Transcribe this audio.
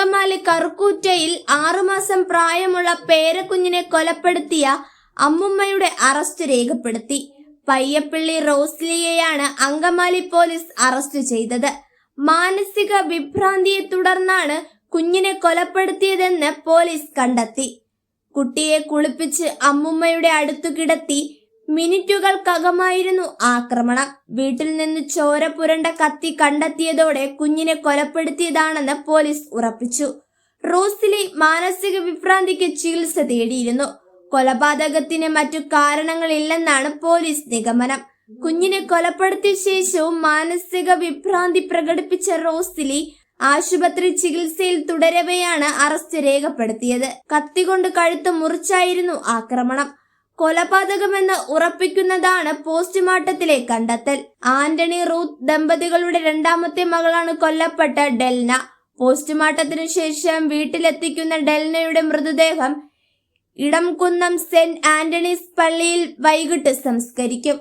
ജില്ലയിൽ ആറുമാസം പ്രായമുള്ള പേരക്കുഞ്ഞിനെ കൊലപ്പെടുത്തിയ അമ്മുമ്മയുടെ അറസ്റ്റ് രേഖപ്പെടുത്തി. പയ്യപ്പള്ളി റോസ്ലിയെയാണ് അങ്കമാലി പോലീസ് അറസ്റ്റ് ചെയ്തത്. മാനസിക വിഭ്രാന്തിയെ തുടർന്നാണ് കുഞ്ഞിനെ കൊലപ്പെടുത്തിയതെന്ന് പോലീസ് കണ്ടെത്തി. കുട്ടിയെ കുളിപ്പിച്ച് അമ്മുമ്മയുടെ അടുത്തു കിടത്തി മിനിറ്റുകൾക്കകമായിരുന്നു ആക്രമണം. വീട്ടിൽ നിന്ന് ചോര പുരണ്ട കത്തി കണ്ടെത്തിയതോടെ കുഞ്ഞിനെ കൊലപ്പെടുത്തിയതാണെന്ന് പോലീസ് ഉറപ്പിച്ചു. റോസിലി മാനസിക വിഭ്രാന്തിക്ക് ചികിത്സ തേടിയിരുന്നു. കൊലപാതകത്തിന് മറ്റു കാരണങ്ങളില്ലെന്നാണ് പോലീസ് നിഗമനം. കുഞ്ഞിനെ കൊലപ്പെടുത്തിയ ശേഷവും മാനസിക വിഭ്രാന്തി പ്രകടിപ്പിച്ച റോസിലി ആശുപത്രി ചികിത്സയിൽ തുടരവെയാണ് അറസ്റ്റ് രേഖപ്പെടുത്തിയത്. കത്തികൊണ്ട് കഴുത്ത് മുറിച്ചായിരുന്നു ആക്രമണം. കൊലപാതകമെന്ന് ഉറപ്പിക്കുന്നതാണ് പോസ്റ്റ്മോർട്ടത്തിലെ കണ്ടെത്തൽ. ആന്റണി റൂത്ത് ദമ്പതികളുടെ രണ്ടാമത്തെ മകളാണ് കൊല്ലപ്പെട്ട ഡെൽന. പോസ്റ്റ്മോർട്ടത്തിനു ശേഷം വീട്ടിലെത്തിക്കുന്ന ഡെൽനയുടെ മൃതദേഹം ഇടംകുന്നം സെന്റ് ആന്റണീസ് പള്ളിയിൽ വൈകിട്ട് സംസ്കരിക്കും.